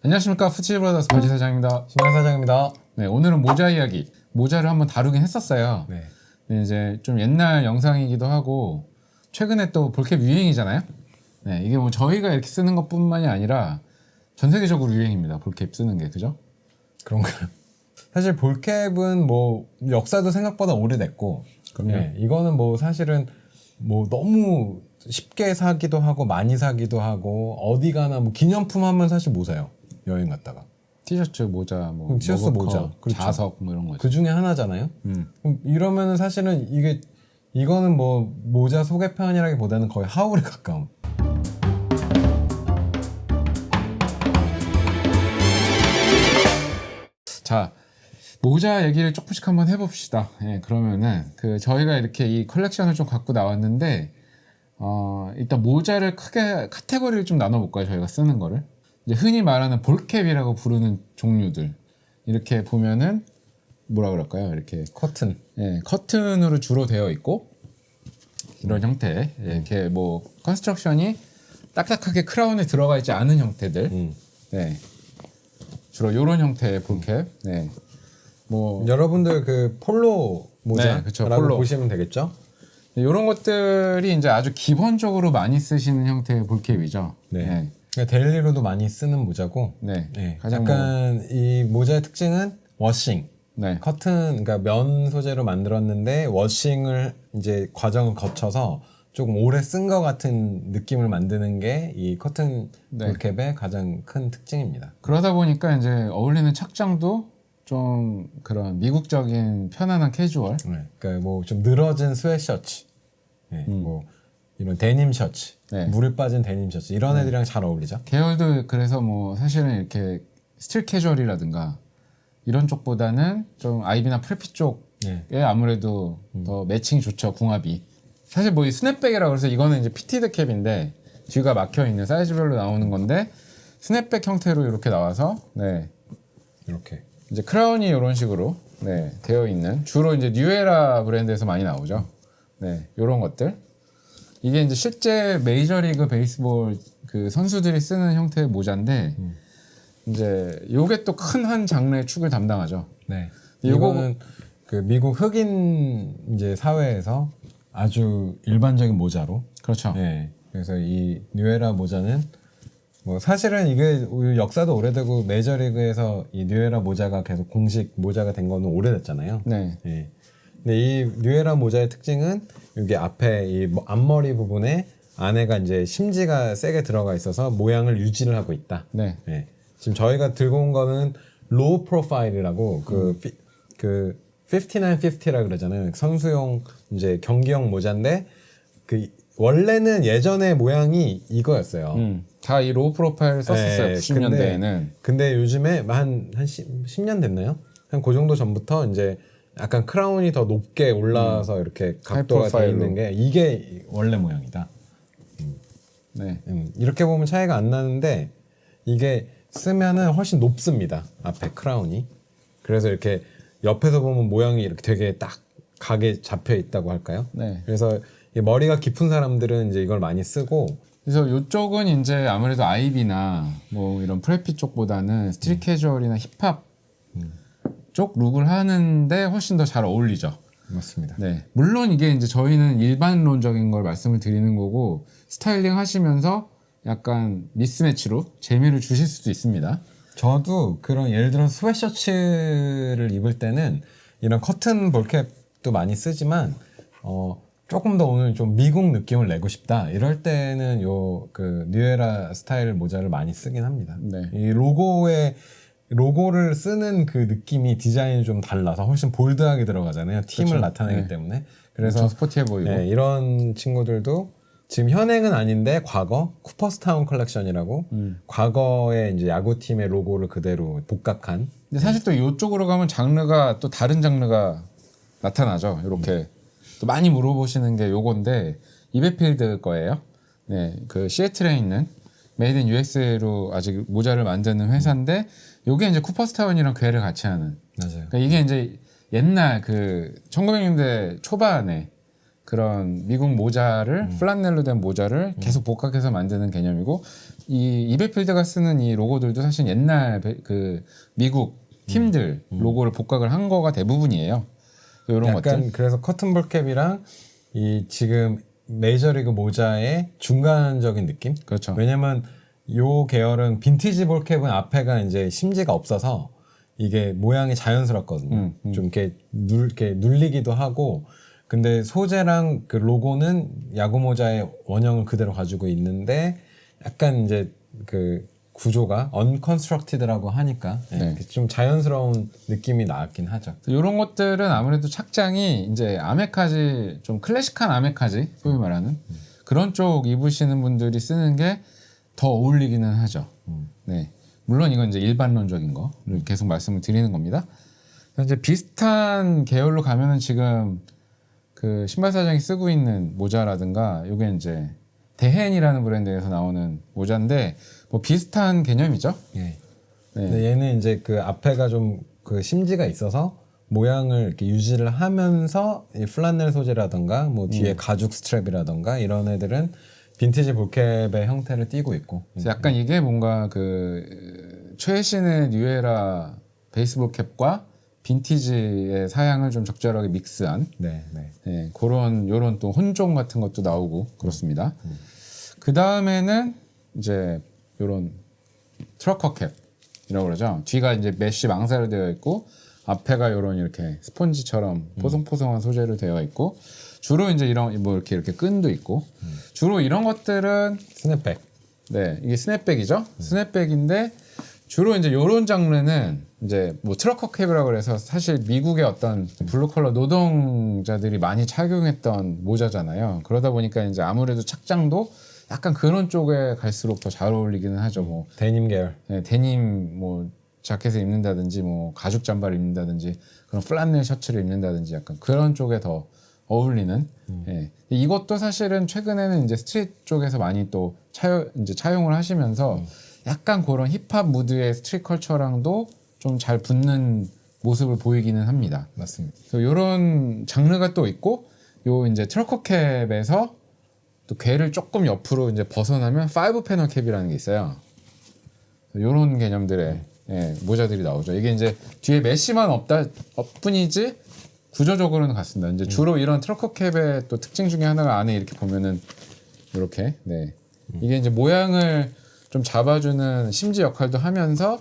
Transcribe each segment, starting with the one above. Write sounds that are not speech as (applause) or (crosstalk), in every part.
안녕하십니까 푸치브라더스 바지 사장입니다. 신현 사장입니다. 네, 오늘은 모자 이야기. 모자를 한번 다루긴 했었어요. 네. 근데 이제 좀 옛날 영상이기도 하고 최근에 또 볼캡 유행이잖아요. 네, 이게 뭐 저희가 이렇게 쓰는 것뿐만이 아니라 전 세계적으로 유행입니다. 볼캡 쓰는 게 그죠? 그런가요? 사실 볼캡은 뭐 역사도 생각보다 오래됐고, 그럼요. 네, 이거는 뭐 사실은 뭐 너무 쉽게 사기도 하고 많이 사기도 하고 어디 가나 뭐 기념품 하면 사실 못 사요 여행 갔다가 티셔츠, 모자, 뭐 음, 티셔츠, 머그컵, 모자. 그렇죠. 자석 뭐 이런 거죠. 그 중에 하나잖아요. 음. 그럼 이러면은 사실은 이게 이거는 뭐 모자 소개 편이라기보다는 거의 하울에 가까운. 자 모자 얘기를 조금씩 한번 해봅시다. 예, 그러면은 그 저희가 이렇게 이 컬렉션을 좀 갖고 나왔는데 어, 일단 모자를 크게 카테고리를 좀 나눠볼까요? 저희가 쓰는 거를 흔히 말하는 볼캡이라고 부르는 종류들 이렇게 보면은 뭐라 그럴까요? 이렇게 커튼. 예, 커튼으로 주로 되어 있고 이런 형태 예, 이렇게 뭐 컨스트럭션이 딱딱하게 크라운에 들어가 있지 않은 형태들 음. 네. 주로 이런 형태의 볼캡. 네. 뭐 여러분들 그 폴로 네, 모자라고 그쵸, 폴로. 보시면 되겠죠? 이런 것들이 이제 아주 기본적으로 많이 쓰시는 형태의 볼캡이죠. 네. 네. 데일리로도 많이 쓰는 모자고 네. 네, 가장 뭐, 약간 이 모자의 특징은 워싱. 네. 커튼 그러니까 면 소재로 만들었는데 워싱을 이제 과정을 거쳐서 조금 오래 쓴 것 같은 느낌을 만드는 게 이 커튼 네. 볼캡의 가장 큰 특징입니다. 그러다 보니까 이제 어울리는 착장도 좀 그런 미국적인 편안한 캐주얼. 네. 그러니까 뭐 좀 늘어진 스웨셔츠, 네, 뭐 이런 데님 셔츠, 네. 물에 빠진 데님 셔츠 이런 애들이랑 잘 어울리죠. 계열도 그래서 뭐 사실은 이렇게 스틸 캐주얼이라든가 이런 쪽보다는 좀 아이비나 프레피 쪽에 네. 아무래도 더 매칭이 좋죠 궁합이 사실 뭐 이 스냅백이라고 해서 이거는 이제 피티드 캡인데 뒤가 막혀 있는 사이즈별로 나오는 건데 스냅백 형태로 이렇게 나와서 네 이렇게. 이제 크라운이 이런 식으로 네 되어 있는 주로 이제 뉴에라 브랜드에서 많이 나오죠 네 이런 것들 이게 이제 실제 메이저리그 베이스볼 그 선수들이 쓰는 형태의 모자인데 이제 요게 또 큰 한 장르의 축을 담당하죠 네. 요거- 이거는 그 미국 흑인 이제 사회에서 아주 일반적인 모자로. 그렇죠 네. 그래서 이 뉴에라 모자는 뭐 사실은 이게 역사도 오래되고 메이저리그에서 이 뉴에라 모자가 계속 공식 모자가 된 거는 오래됐잖아요. 네 예. 근데 이 뉴에라 모자의 특징은 여기 앞에 이 뭐- 앞머리 부분에 안에가 이제 심지가 세게 들어가 있어서 모양을 유지를 하고 있다. 네. 예. 지금 저희가 들고 온 거는 로우 프로파일이라고 그, 피, 그 5950라 그러잖아요. 선수용 이제 경기용 모자인데 그 원래는 예전에 모양이 이거였어요. 음, 다이 로우 프로파일 썼었어요 네, 90년대에는 근데 요즘에 한, 한 10, 10 년 됐나요? 한 그 정도 전부터 이제 약간 크라운이 더 높게 올라와서 이렇게 각도가 돼 프로파일로. 있는 게 이게 원래 모양이다. 네 음, 이렇게 보면 차이가 안 나는데 이게 쓰면은 훨씬 높습니다. 앞에 크라운이. 그래서 이렇게 옆에서 보면 모양이 이렇게 되게 딱 각에 잡혀 있다고 할까요? 네. 그래서 이 머리가 깊은 사람들은 이제 이걸 많이 쓰고 그래서 이쪽은 이제 아무래도 아이비나 뭐 이런 프레피 쪽보다는 스트릿 캐주얼이나 힙합 쪽 룩을 하는데 훨씬 더 잘 어울리죠. 맞습니다. 네. 물론 이게 이제 저희는 일반론적인 걸 말씀을 드리는 거고 스타일링 하시면서 약간 미스매치로 재미를 주실 수도 있습니다. 저도 그런 예를 들어 스웨셔츠를 입을 때는 이런 커튼 볼캡도 많이 쓰지만 어 조금 더 오늘 좀 미국 느낌을 내고 싶다 이럴 때는 요 그 뉴에라 스타일 모자를 많이 쓰긴 합니다. 네. 이 로고에 로고를 쓰는 그 느낌이 디자인이 좀 달라서 훨씬 볼드하게 들어가잖아요. 팀을 그쵸. 나타내기 네. 때문에. 그래서 스포티해 보이고. 네, 이런 친구들도 지금 현행은 아닌데 과거 쿠퍼스타운 컬렉션이라고 음. 과거의 이제 야구팀의 로고를 그대로 복각한 근데 사실 또 이쪽으로 가면 장르가 또 다른 장르가 나타나죠. 이렇게 또 많이 물어보시는 게 요건데 이베필드 거예요. 네, 그 시애틀에 있는 메이드 인 USA로 아직 모자를 만드는 회사인데 요게 이제 쿠퍼스타운이랑 괴를 같이 하는. 맞아요. 그러니까 이게 이제 옛날 그 1900년대 초반에 그런 미국 모자를 음. 플란넬로 된 모자를 계속 복각해서 만드는 개념이고 이 이베필드가 쓰는 이 로고들도 사실 옛날 베- 그 미국 팀들 로고를 복각을 한 거가 대부분이에요. 이런 음. 약간 것들. 그래서 커튼볼 캡이랑 이 지금 메이저리그 모자의 중간적인 느낌? 그렇죠. 왜냐면 요 계열은 빈티지 볼캡은 앞에가 이제 심지가 없어서 이게 모양이 자연스럽거든요. 음, 좀 이렇게 눌 이렇게 눌리기도 하고 근데 소재랑 그 로고는 야구 모자의 원형을 그대로 가지고 있는데 약간 이제 그 구조가 unconstructed라고 하니까 예, 네. 좀 자연스러운 느낌이 나긴 하죠. 이런 것들은 아무래도 착장이 이제 아메카지 좀 클래식한 아메카지 소위 말하는 그런 쪽 입으시는 분들이 쓰는 게 더 어울리기는 하죠. 네. 물론 이건 이제 일반론적인 거를 계속 말씀을 드리는 겁니다. 이제 비슷한 계열로 가면은 지금 그 신발 사장이 쓰고 있는 모자라든가 요게 이제 대헨이라는 브랜드에서 나오는 모자인데 뭐 비슷한 개념이죠. 예. 네. 근데 얘는 이제 그 앞에가 좀 그 심지가 있어서 모양을 이렇게 유지를 하면서 이 플란넬 소재라던가 뭐 뒤에 가죽 스트랩이라던가 이런 애들은 빈티지 볼캡의 형태를 띠고 있고 그래서 약간 이게 뭔가 그 최신의 뉴에라 베이스볼 캡과 빈티지의 사양을 좀 적절하게 믹스한 네, 네. 예, 그런 요런 또 혼종 같은 것도 나오고 그렇습니다. 그 다음에는 이제 요런 트러커 캡이라고 그러죠. 뒤가 이제 메쉬 망사로 되어 있고 앞에가 요런 이렇게 스폰지처럼 포송포송한 소재로 되어 있고 주로 이제 이런 뭐 이렇게 이렇게 끈도 있고 주로 이런 것들은 스냅백 네, 이게 스냅백이죠. 스냅백인데 주로 이제 요런 장르는 이제 뭐 트러커 캡이라고 그래서 사실 미국의 어떤 블루 컬러 노동자들이 많이 착용했던 모자잖아요. 그러다 보니까 이제 아무래도 착장도 약간 그런 쪽에 갈수록 더 잘 어울리기는 하죠. 뭐 데님 계열 네, 데님 뭐 자켓을 입는다든지 뭐 가죽 잠바를 입는다든지 그런 플란넬 셔츠를 입는다든지 약간 그런 쪽에 더 어울리는 예. 이것도 사실은 최근에는 이제 스트릿 쪽에서 많이 또 차용 이제 차용을 하시면서 약간 그런 힙합 무드의 스트릿 컬처랑도 좀 잘 붙는 모습을 보이기는 합니다. 맞습니다. 이런 장르가 또 있고 요 이제 트러커 캡에서 또 괴를 조금 옆으로 이제 벗어나면 파이브 패널 캡이라는 게 있어요. 이런 개념들의 예, 모자들이 나오죠. 이게 이제 뒤에 메시만 없다 없뿐이지 구조적으로는 같습니다. 이제 주로 이런 트러커 캡의 또 특징 중에 하나가 안에 이렇게 보면은 이렇게 네 이게 이제 모양을 좀 잡아주는 심지 역할도 하면서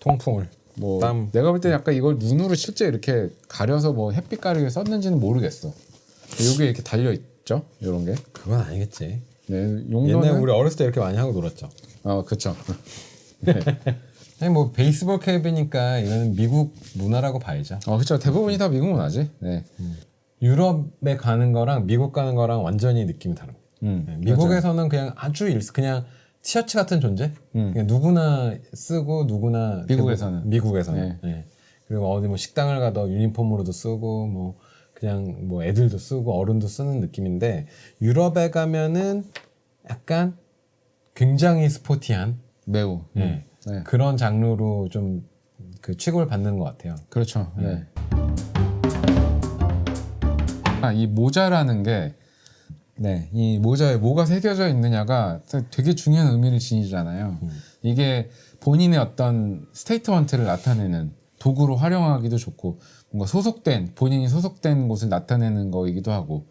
통풍을 뭐 땀. 내가 볼 때 약간 이걸 눈으로 실제 이렇게 가려서 뭐 햇빛 가리게 썼는지는 모르겠어. 요게 이렇게 달려 있죠. 요런 게. 그건 아니겠지. 네, 옛날 용도는 우리 어렸을 때 이렇게 많이 하고 놀았죠. 아, 그렇죠. (laughs) 아니 뭐 베이스볼 캡이니까 이거는 미국 문화라고 봐야죠. 어, 그렇죠. 대부분이 다 미국 문화지. 네. 유럽에 가는 거랑 미국 가는 거랑 완전히 느낌이 다릅니다. 음. 네, 미국에서는 그냥 아주 일 그냥 티셔츠 같은 존재. 음. 그냥 누구나 쓰고 누구나 미국에서는. 대부분- 미국에서는. 네. 네. 그리고 어디 뭐 식당을 가도 유니폼으로도 쓰고 뭐 그냥 뭐 애들도 쓰고 어른도 쓰는 느낌인데 유럽에 가면은 약간 굉장히 스포티한 매우. 네. 네. 그런 장르로 좀 그 취급을 받는 것 같아요. 그렇죠. 네. 아, 이 모자라는 게 네, 이 모자에 뭐가 새겨져 있느냐가 되게 중요한 의미를 지니잖아요. 이게 본인의 어떤 스테이트먼트를 나타내는 도구로 활용하기도 좋고 뭔가 소속된 본인이 소속된 곳을 나타내는 거이기도 하고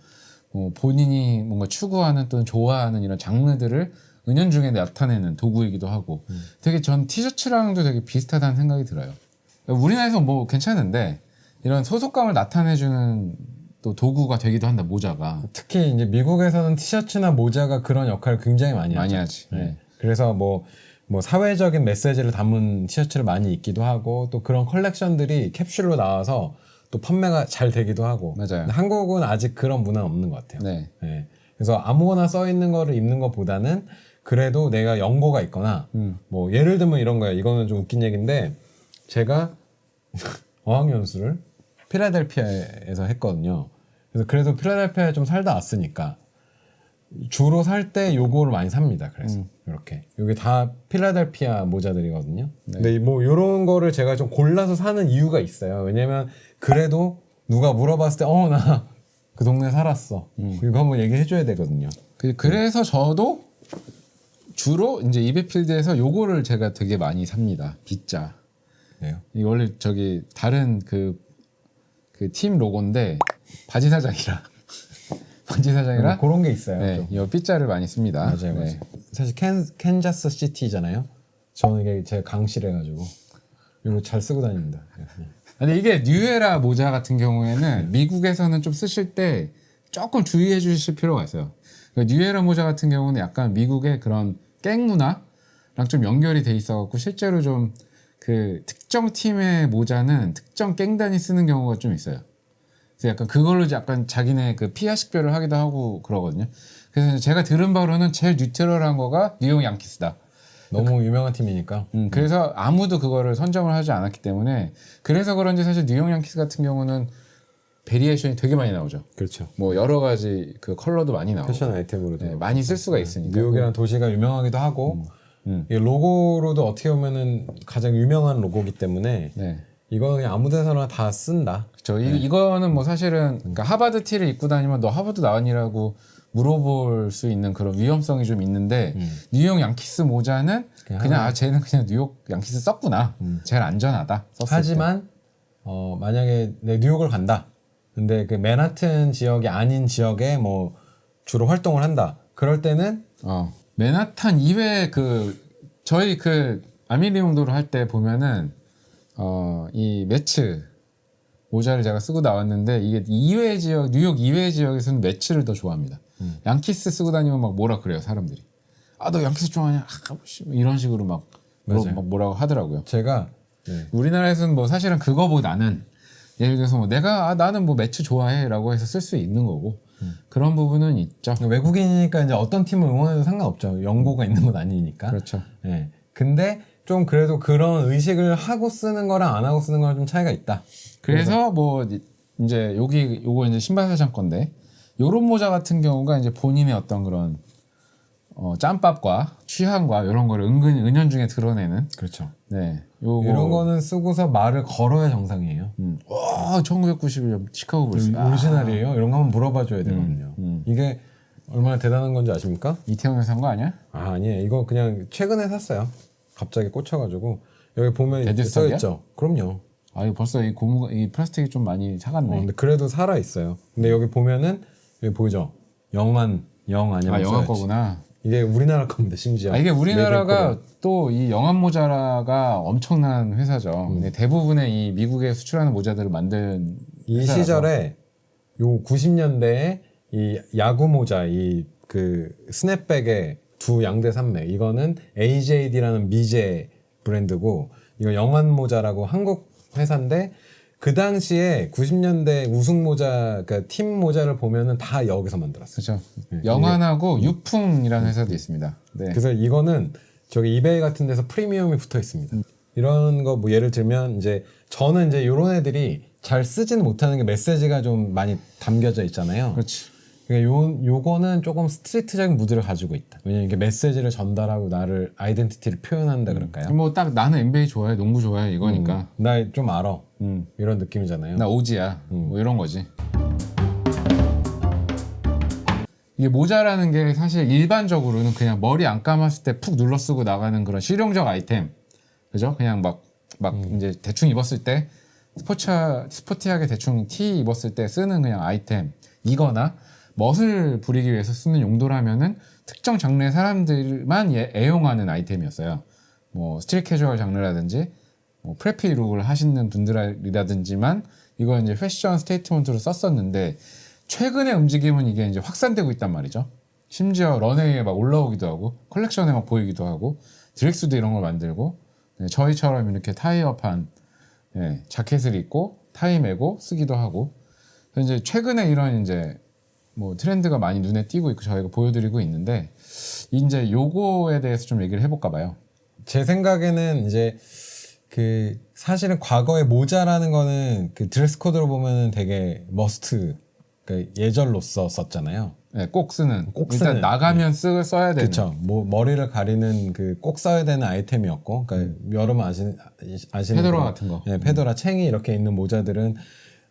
뭐 본인이 뭔가 추구하는 또는 좋아하는 이런 장르들을 은연중에 나타내는 도구이기도 하고 되게 전 티셔츠랑도 되게 비슷하다는 생각이 들어요. 우리나라에서 뭐 괜찮은데 이런 소속감을 나타내주는 또 도구가 되기도 한다 모자가 특히 이제 미국에서는 티셔츠나 모자가 그런 역할을 굉장히 많이 많이 하죠. 하지. 네. 네. 그래서 뭐, 뭐 사회적인 메시지를 담은 티셔츠를 많이 입기도 하고 또 그런 컬렉션들이 캡슐로 나와서 또 판매가 잘 되기도 하고. 맞아요. 한국은 아직 그런 문화는 없는 것 같아요. 네. 네. 그래서 아무거나 써 있는 거를 입는 것보다는 그래도 내가 연고가 있거나 음. 뭐 예를 들면 이런 거예요. 이거는 좀 웃긴 얘기인데 제가 (laughs) 어학연수를 필라델피아에서 했거든요. 그래서 그래도 필라델피아에 좀 살다 왔으니까 주로 살 때 요거를 많이 삽니다. 그래서 음. 이렇게 이게 다 필라델피아 모자들이거든요. 네. 근데 뭐 요런 거를 제가 좀 골라서 사는 이유가 있어요. 왜냐면 그래도 누가 물어봤을 때 어 나 그 동네 살았어. 이거 한번 얘기해 줘야 되거든요. 그- 그래서 저도 주로 이제 이베필드에서 요거를 제가 되게 많이 삽니다. B자. 네요. 이 원래 저기 다른 그 그 팀 로고인데 바지 사장이라 (laughs) 바지 사장이라 그런 게 있어요. 네, 좀. 이 B자를 많이 씁니다. 맞아요, 맞아요. 네. 사실 캔 캔자스 시티잖아요. 저는 이게 제 강실해가지고 이거 잘 쓰고 다닙니다. (laughs) 네. 근데 이게 뉴에라 모자 같은 경우에는 미국에서는 좀 쓰실 때 조금 주의해 주실 필요가 있어요. 그 뉴에라 모자 같은 경우는 약간 미국의 그런 깽 문화랑 좀 연결이 돼 있어갖고 실제로 좀 그 특정 팀의 모자는 특정 깽단이 쓰는 경우가 좀 있어요. 그래서 약간 그걸로 약간 자기네 그 피아 식별을 하기도 하고 그러거든요. 그래서 제가 들은 바로는 제일 뉴트럴한 거가 뉴욕 양키스다. 너무 유명한 팀이니까. 음, 그래서 아무도 그거를 선점을 하지 않았기 때문에 그래서 그런지 사실 뉴욕 양키스 같은 경우는 베리에이션이 되게 많이 나오죠. 그렇죠. 뭐 여러 가지 그 컬러도 많이 나오고 패션 아이템으로도 네, 많이 쓸 수가 있으니까. 뉴욕이라는 도시가 유명하기도 하고 음. 이 로고로도 어떻게 보면은 가장 유명한 로고기 때문에 네. 이거 그냥 아무 데서나 다 쓴다. 저 이, 이거는 뭐 사실은 그러니까 하버드 티를 입고 다니면 너 하버드 나왔니라고 물어볼 수 있는 그런 위험성이 좀 있는데 뉴욕 양키스 모자는 그냥 그냥. 아 쟤는 그냥 뉴욕 양키스 썼구나. 제일 안전하다. 썼을 때. 하지만 어, 만약에 내 뉴욕을 간다. 근데 그 맨하튼 지역이 아닌 지역에 뭐 주로 활동을 한다. 그럴 때는 어, 맨하탄 이외에 그 저희 그 아밀리움도를 할때 보면은 어, 이 매츠 모자를 제가 쓰고 나왔는데 이게 이외 지역 뉴욕 이외 지역에서는 매츠를 더 좋아합니다. 음. 양키스 쓰고 다니면 막 뭐라 그래요 사람들이. 아 너 양키스 좋아하냐? 아, 씨, 이런 식으로 막, 뭐, 맞아요. 막 뭐라고 하더라고요. 제가 네. 우리나라에서는 뭐 사실은 그거보다는 예를 들어서 뭐 내가 아, 나는 뭐 매츠 좋아해라고 해서 쓸 수 있는 거고 음. 그런 부분은 있죠. 외국인이니까 이제 어떤 팀을 응원해도 상관없죠. 연고가 있는 건 아니니까. 그렇죠. 예. 근데 좀 그래도 그런 의식을 하고 쓰는 거랑 안 하고 쓰는 거랑 좀 차이가 있다. 그래서 뭐 이제 여기 요거 이제 신발 사장 건데 요런 모자 같은 경우가 이제 본인의 어떤 그런 어, 짬밥과 취향과 이런 거를 은근히 은연중에 드러내는 그렇죠. 네 요거 이런 거는 쓰고서 말을 걸어야 정상이에요. 음. 와 1991년 시카고 불스 아, 오리지널이에요? 이런 거 한번 물어봐 줘야 되거든요. 음. 이게 얼마나 대단한 건지 아십니까? 이태원에서 산 거 아니야? 아, 아니에요. 이거 그냥 최근에 샀어요. 갑자기 꽂혀 가지고 여기 보면 이렇게 써 데드스톡이야? 있죠. 그럼요. 아 이거 벌써 이 고무 이 플라스틱이 좀 많이 어, 사갔네. 근데 그래도 살아 있어요. 근데 여기 보면은 여기 보이죠? 영만 영 아니면 아 영화 써야지. 거구나. 이게 우리나라 겁니다. 심지어. 아, 이게 우리나라가 또 이 영암 모자가 엄청난 회사죠. 음. 근데 대부분의 이 미국에 수출하는 모자들을 만든 이 회사라서. 시절에 요 90년대에 이 야구 모자 이 그 스냅백의 두 양대 산맥 이거는 AJD라는 미제 브랜드고 이거 영환 모자라고 한국 회사인데 그 당시에 90년대 우승 모자 그러니까 팀 모자를 보면은 다 여기서 만들었어요. 그렇죠. 네, 영환하고 유풍이라는 회사도 있습니다. 네. 그래서 이거는 저기 이베이 같은 데서 프리미엄이 붙어 있습니다. 이런 거 뭐 예를 들면 이제 저는 이제 이런 애들이 잘 쓰지는 못하는 게 메시지가 좀 많이 담겨져 있잖아요. 그렇지. 그러니까 요 요거는 조금 스트리트적인 무드를 가지고 있다. 왜냐면 이게 메시지를 전달하고 나를 아이덴티티를 표현한다 그럴까요? 뭐 딱 나는 NBA 좋아해, 농구 좋아해 이거니까. 나 좀 알아. 음. 이런 느낌이잖아요. 나 오지야. 뭐 이런 거지. 이게 모자라는 게 사실 일반적으로는 그냥 머리 안 감았을 때 푹 눌러 쓰고 나가는 그런 실용적 아이템. 그죠? 그냥 막, 막 이제 대충 입었을 때 스포츠, 스포티하게 대충 티 입었을 때 쓰는 그냥 아이템. 이거나 멋을 부리기 위해서 쓰는 용도라면은 특정 장르의 사람들만 예- 애용하는 아이템이었어요. 뭐 스트릿 캐주얼 장르라든지 뭐 프레피 룩을 하시는 분들이라든지만 이거 이제 패션 스테이트먼트로 썼었는데 최근의 움직임은 이게 이제 확산되고 있단 말이죠. 심지어 런웨이에 막 올라오기도 하고 컬렉션에 막 보이기도 하고 드렉스도 이런 걸 만들고 네, 저희처럼 이렇게 타이업한 예, 자켓을 입고 타이 메고 쓰기도 하고 그래서 이제 최근에 이런 이제 뭐 트렌드가 많이 눈에 띄고 있고 저희가 보여드리고 있는데 이제 요거에 대해서 좀 얘기를 해볼까 봐요. 제 생각에는 이제 그 사실은 과거에 모자라는 거는 그 드레스 코드로 보면은 되게 머스트 그 예절로서 썼잖아요. 네, 꼭 쓰는. 꼭 일단 쓰는. 나가면 쓰, 써야 되는. 그렇죠. 뭐 머리를 가리는 그 꼭 써야 되는 아이템이었고, 그러니까 여러분 아시, 아시는 페도라 그런- 같은 거. 예, 페도라 챙이 이렇게 있는 모자들은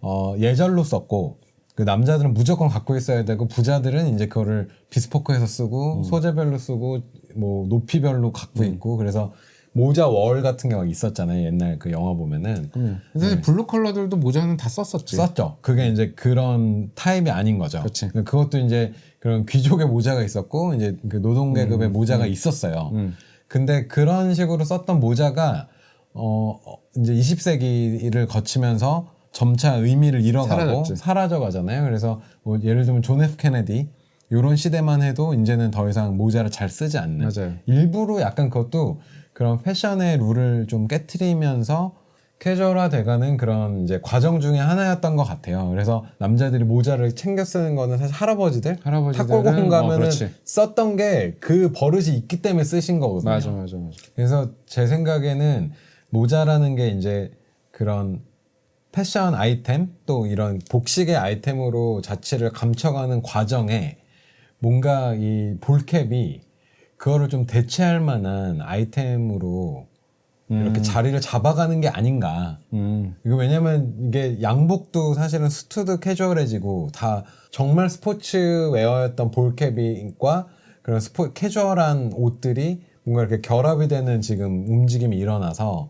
어, 예절로 썼고 그 남자들은 무조건 갖고 있어야 되고 부자들은 이제 그거를 비스포크해서 쓰고 음. 소재별로 쓰고 뭐 높이별로 갖고 있고 그래서 모자 월 같은 게 막 있었잖아요 옛날 그 영화 보면은 근데 사실 블루 컬러들도 모자는 다 썼었지. 썼죠. 그게 이제 그런 타입이 아닌 거죠. 그렇지. 그것도 이제 그런 귀족의 모자가 있었고 이제 그 노동 계급의 모자가 있었어요. 음. 근데 그런 식으로 썼던 모자가 어 어, 이제 20세기를 거치면서 점차 의미를 잃어가고 사라졌지. 사라져 가잖아요. 그래서 뭐 예를 들면 존 F 케네디 요런 시대만 해도 이제는 더 이상 모자를 잘 쓰지 않는 맞아요. 일부러 약간 그것도 그런 패션의 룰을 좀 깨트리면서 캐주얼화 돼가는 그런 이제 과정 중에 하나였던 것 같아요. 그래서 남자들이 모자를 챙겨 쓰는 거는 사실 할아버지들, 할아버지들은 탁골공 어, 가면은 그렇지. 썼던 게 그 버릇이 있기 때문에 쓰신 거거든요. 맞아, 맞아, 맞아. 그래서 제 생각에는 모자라는 게 이제 그런 패션 아이템 또 이런 복식의 아이템으로 자체를 감춰가는 과정에 뭔가 이 볼캡이 그거를 좀 대체할 만한 아이템으로 이렇게 자리를 잡아가는 게 아닌가. 음, 이거 왜냐면 이게 양복도 사실은 수트도 캐주얼해지고 다 정말 스포츠 웨어였던 볼캡과 그런 스포 캐주얼한 옷들이 뭔가 이렇게 결합이 되는 지금 움직임이 일어나서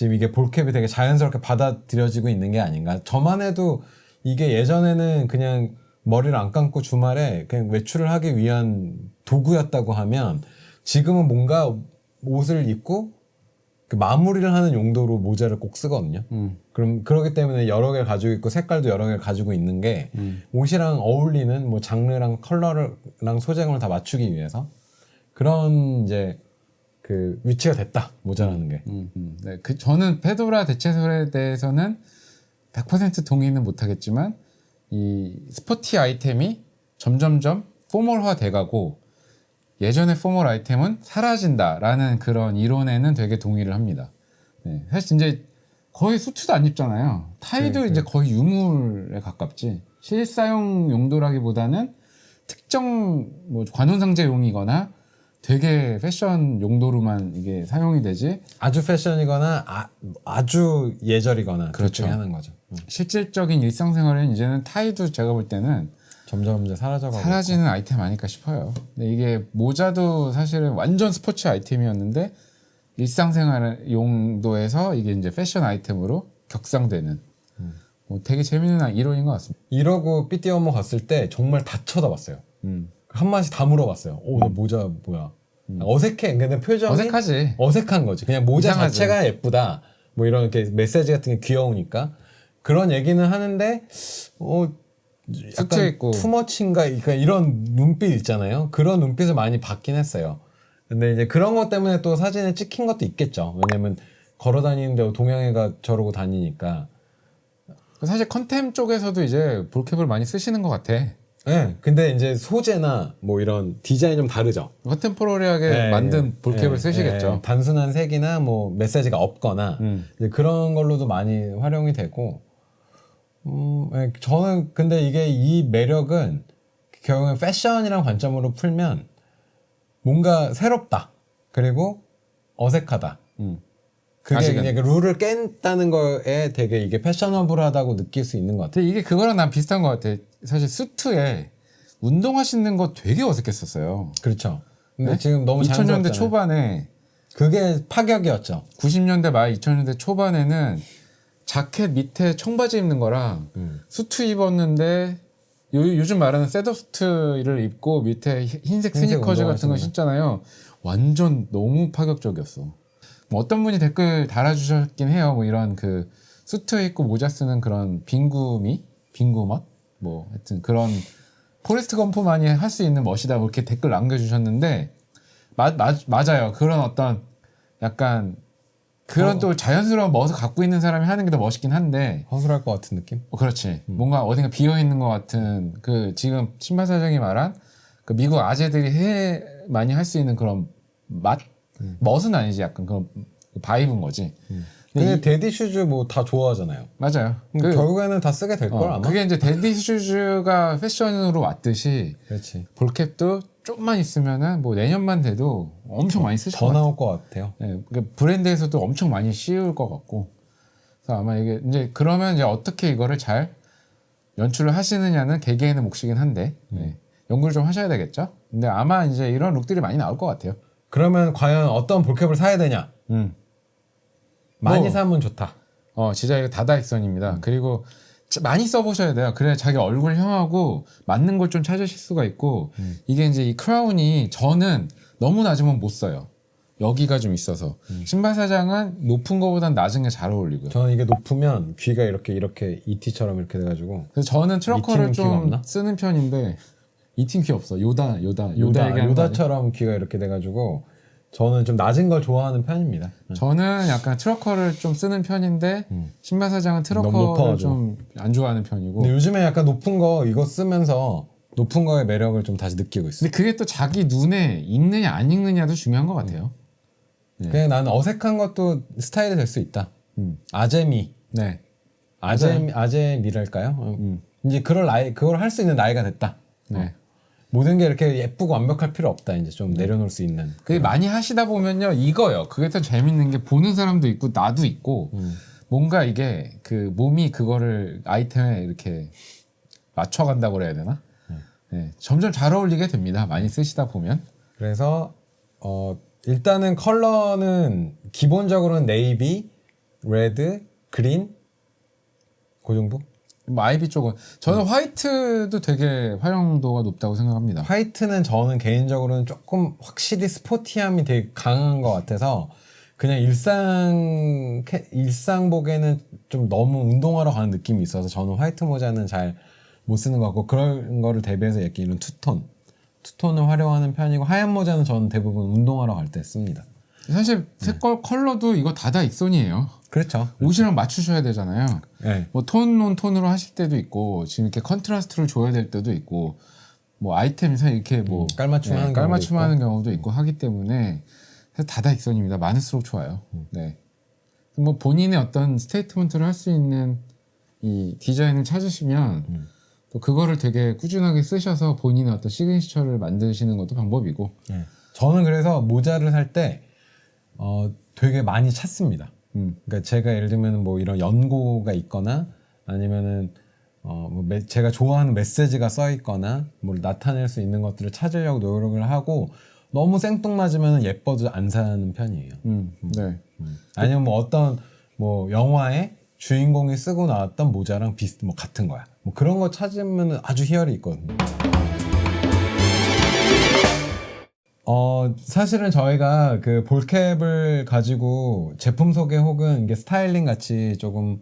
지금 이게 볼캡이 되게 자연스럽게 받아들여지고 있는 게 아닌가. 저만 해도 이게 예전에는 그냥 머리를 안 감고 주말에 그냥 외출을 하기 위한 도구였다고 하면 지금은 뭔가 옷을 입고 그 마무리를 하는 용도로 모자를 꼭 쓰거든요. 음, 그럼 그렇기 때문에 여러 개를 가지고 있고 색깔도 여러 개를 가지고 있는 게 음. 옷이랑 어울리는 뭐 장르랑 컬러랑 소재감을 다 맞추기 위해서 그런 이제 그 위치가 됐다 모자라는 게. 음, 음. 네, 그 저는 페도라 대체설에 대해서는 100% 동의는 못하겠지만 이 스포티 아이템이 점점점 포멀화 돼가고 예전의 포멀 아이템은 사라진다라는 그런 이론에는 되게 동의를 합니다. 네, 사실 이제 거의 수트도 안 입잖아요. 타이도 네, 이제 거의 유물에 가깝지. 실사용 용도라기보다는 특정 뭐 관혼상제용이거나 되게 패션 용도로만 이게 사용이 되지 아주 패션이거나 아, 주 예절이거나 그렇 그렇죠. 하는 거죠. 음. 실질적인 일상생활에는 이제는 타이도 제가 볼 때는 점점 이제 사라져가고 사라지는 아이템 아닐까 싶어요. 근데 이게 모자도 사실은 완전 스포츠 아이템이었는데 일상생활 용도에서 이게 이제 패션 아이템으로 격상되는 뭐 되게 재밌는 이론인 것 같습니다. 이러고 삐띠 엄마 갔을 때 정말 다 쳐다봤어요. 음. 한 마디씩 다 물어봤어요. 오, 너 모자 뭐야? 어색해. 근데 표정이 어색하지. 어색한 거지. 그냥 모자 이상하지. 자체가 예쁘다. 뭐 이런 이렇게 메시지 같은 게 귀여우니까 그런 얘기는 하는데 어 약간 입고. 투머치인가 그러니까 이런 눈빛 있잖아요. 그런 눈빛을 많이 받긴 했어요. 근데 이제 그런 것 때문에 또 사진에 찍힌 것도 있겠죠. 왜냐면 걸어 다니는데 동양애가 저러고 다니니까. 사실 컨템 쪽에서도 이제 볼캡을 많이 쓰시는 것 같아. 예. 근데 이제 소재나 뭐 이런 디자인이 좀 다르죠. 컨템포러리하게 예, 만든 예, 볼캡을 예, 쓰시겠죠. 예. 단순한 색이나 뭐 메시지가 없거나 음. 이제 그런 걸로도 많이 활용이 되고 음, 예, 저는 근데 이게 이 매력은 결국엔 패션이란 관점으로 풀면 뭔가 새롭다 그리고 어색하다 음. 그게 아직은. 그냥 그 룰을 깼다는 거에 되게 이게 패셔너블하다고 느낄 수 있는 것 같아요. 근데 이게 그거랑 난 비슷한 것 같아. 사실 수트에 운동화 신는 거 되게 어색했었어요. 그렇죠. 근데 네? 지금 너무 2000년대 자연스럽잖아요. 초반에 그게 파격이었죠. 90년대 말 2000년대 초반에는 자켓 밑에 청바지 입는 거랑 음. 수트 입었는데 요, 요즘 말하는 셋업 수트를 입고 밑에 히- 흰색 스니커즈 같은 거 신잖아요. 완전 너무 파격적이었어. 뭐 어떤 분이 댓글 달아주셨긴 해요. 뭐 이런 그 수트 입고 모자 쓰는 그런 빈구미, 빈구멋, 뭐 하여튼 그런 포레스트 검프만이 할 수 있는 멋이다. 뭐 이렇게 댓글 남겨주셨는데 맞, 맞, 맞아요. 그런 어떤 약간 그런 어. 또 자연스러운 멋을 갖고 있는 사람이 하는 게 더 멋있긴 한데 허술할 것 같은 느낌? 어, 그렇지. 음. 뭔가 어딘가 비어 있는 것 같은 그 지금 신발 사장이 말한 그 미국 아재들이 해 많이 할 수 있는 그런 맛 멋은 아니지 약간 그런 바이브인 거지. 근데 근데 데디 슈즈 뭐 다 좋아하잖아요. 맞아요. 그, 그, 결국에는 다 쓰게 될걸 어, 아마. 그게 이제 데디 슈즈가 패션으로 왔듯이 그렇지. 볼캡도 좀만 있으면은 뭐 내년만 돼도 엄청 많이 쓰실 것더 같아요. 나올 것 같아요. 예, 그 브랜드에서도 엄청 많이 씌울 것 같고. 그래서 아마 이게 이제 그러면 이제 어떻게 이거를 잘 연출을 하시느냐는 개개인의 몫이긴 한데 네. 연구를 좀 하셔야 되겠죠. 근데 아마 이제 이런 룩들이 많이 나올 것 같아요. 그러면 과연 어떤 볼캡을 사야 되냐? 음. 많이 뭐. 사면 좋다. 어, 진짜 이거 다다익선입니다. 그리고 자- 많이 써보셔야 돼요. 그래야 자기 얼굴형하고 맞는 걸 좀 찾으실 수가 있고 이게 이제 이 크라운이 저는 너무 낮으면 못 써요. 여기가 좀 있어서 신발 사장은 높은 거보단 낮은 게 잘 어울리고요. 저는 이게 높으면 귀가 이렇게 이렇게 ET처럼 이렇게 돼가지고 그래서 저는 트러커를 좀? 쓰는 편인데 이팀 귀 없어. 요다, 요다, 요다? 요다처럼 귀가 이렇게 돼가지고 저는 좀 낮은 걸 좋아하는 편입니다. 저는 약간 트러커를 좀 쓰는 편인데 신발 사장은 트러커를 높아가지고. 좀 안 좋아하는 편이고 근데 요즘에 약간 높은 거 이거 쓰면서 높은 거의 매력을 좀 다시 느끼고 있어. 근데 그게 또 자기 눈에 익느냐 안 익느냐도 중요한 것 같아요. 그냥 나는 어색한 것도 스타일이 될 수 있다. 음. 아재미, 네. 아재 아재미랄까요? 어, 음. 이제 그럴 나이 그걸 할 수 있는 나이가 됐다. 네. 모든 게 이렇게 예쁘고 완벽할 필요 없다. 이제 좀 내려놓을 수 있는. 그게 많이 하시다 보면요 이거요. 그게 더 재밌는 게 보는 사람도 있고 나도 있고 음. 뭔가 이게 그 몸이 그거를 아이템에 이렇게 맞춰간다고 그래야 되나? 네. 점점 잘 어울리게 됩니다. 많이 쓰시다 보면. 그래서 어 일단은 컬러는 기본적으로는 네이비, 레드, 그린 그 정도. 뭐 아이비 쪽은 저는 화이트도 되게 활용도가 높다고 생각합니다. 화이트는 저는 개인적으로는 조금 확실히 스포티함이 되게 강한 것 같아서 그냥 일상 캐- 일상복에는 좀 너무 운동하러 가는 느낌이 있어서 저는 화이트 모자는 잘 못 쓰는 것 같고 그런 거를 대비해서 이렇게 이런 투톤 투톤을 활용하는 편이고 하얀 모자는 저는 대부분 운동하러 갈 때 씁니다. 사실 색깔 컬러도 이거 다다 익선이에요. 그렇죠. 옷이랑 맞추셔야 되잖아요. 네. 뭐톤 온 톤으로 하실 때도 있고 지금 이렇게 컨트라스트를 줘야 될 때도 있고 뭐 아이템에서 이렇게 뭐 음, 깔맞춤하는 경우도 깔맞춤하는 경우도 있고 하기 때문에 다다익선입니다. 많을수록 좋아요. 음. 네. 뭐 본인의 어떤 스테이트먼트를 할 수 있는 이 디자인을 찾으시면 음. 또 그거를 되게 꾸준하게 쓰셔서 본인의 어떤 시그니처를 만드시는 것도 방법이고. 네. 저는 그래서 모자를 살 때 어, 되게 많이 찾습니다. 음. 그러니까 제가 예를 들면 뭐 이런 연고가 있거나 아니면은 어, 뭐 메- 제가 좋아하는 메시지가 써 있거나 뭘 나타낼 수 있는 것들을 찾으려고 노력을 하고 너무 생뚱맞으면 예뻐도 안 사는 편이에요. 음. 네. 아니면 뭐 어떤 뭐 영화에 주인공이 쓰고 나왔던 모자랑 비슷 뭐 같은 거야. 뭐 그런 거 찾으면 아주 희열이 있거든요. 어 사실은 저희가 그 볼캡을 가지고 제품 소개 혹은 이게 스타일링 같이 조금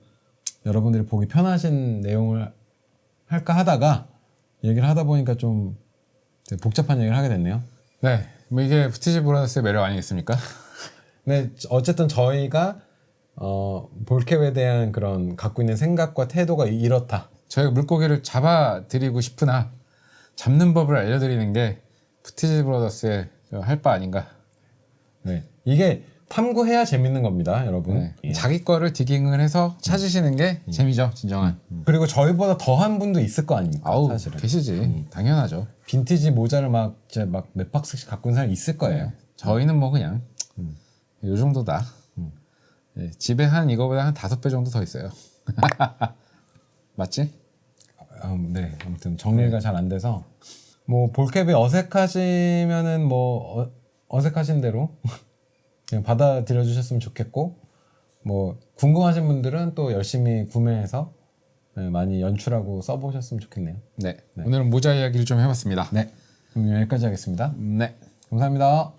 여러분들이 보기 편하신 내용을 할까 하다가 얘기를 하다 보니까 좀 되게 복잡한 얘기를 하게 됐네요. 네. 뭐 이게 부티지 브라더스의 매력 아니겠습니까? (laughs) 네, 어쨌든 저희가 어, 볼캡에 대한 그런 갖고 있는 생각과 태도가 이렇다. 저희가 물고기를 잡아드리고 싶으나 잡는 법을 알려드리는 게 부티지 브라더스의 할 바 아닌가. 네, 이게 탐구해야 재밌는 겁니다, 여러분. 네. 자기 거를 디깅을 해서 찾으시는 게 재미죠, 진정한. 그리고 저희보다 더한 분도 있을 거 아닙니까? 아우 사실은 계시지, 당연하죠. 빈티지 모자를 막 진짜 막몇 박스씩 갖고 있는 사람 있을 거예요. 저희는 뭐 그냥 요 정도다. 네, 집에 한 이거보다 한 다섯 배 정도 더 있어요. (laughs) 맞지? 음, 네, 아무튼 정리가 잘 안 돼서 뭐 볼캡이 어색하시면은 뭐 어, 어색하신 대로 (laughs) 그냥 받아들여 주셨으면 좋겠고 뭐 궁금하신 분들은 또 열심히 구매해서 네, 많이 연출하고 써보셨으면 좋겠네요. 네. 오늘은 모자 이야기를 좀 해봤습니다. 네, 그럼 여기까지 하겠습니다. 네. 감사합니다.